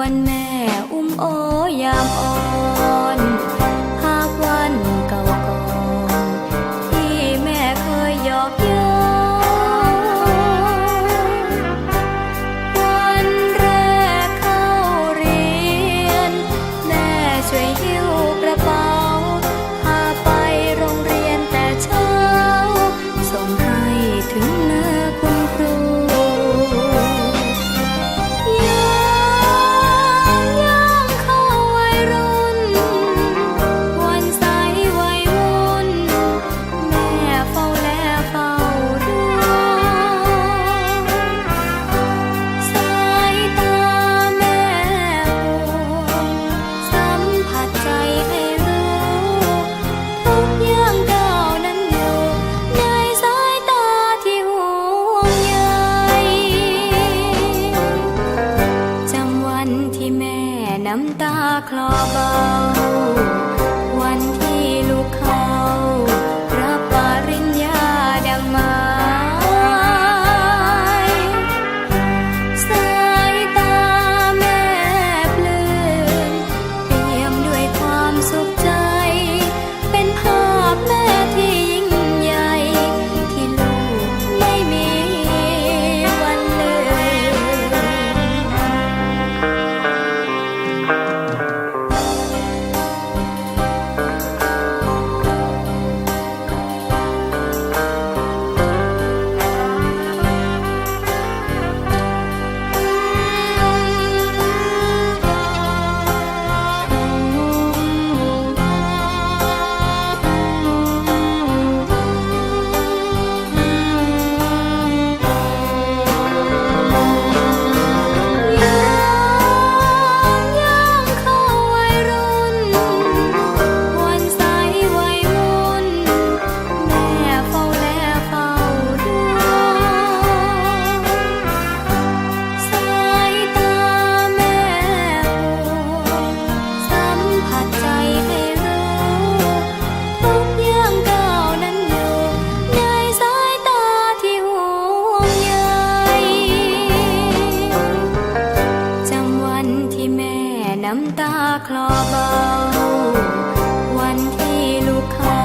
วันแม่อุ้มโอยามอ่อน ตาคลอเบา คลอเบา วันที่ลูกเขา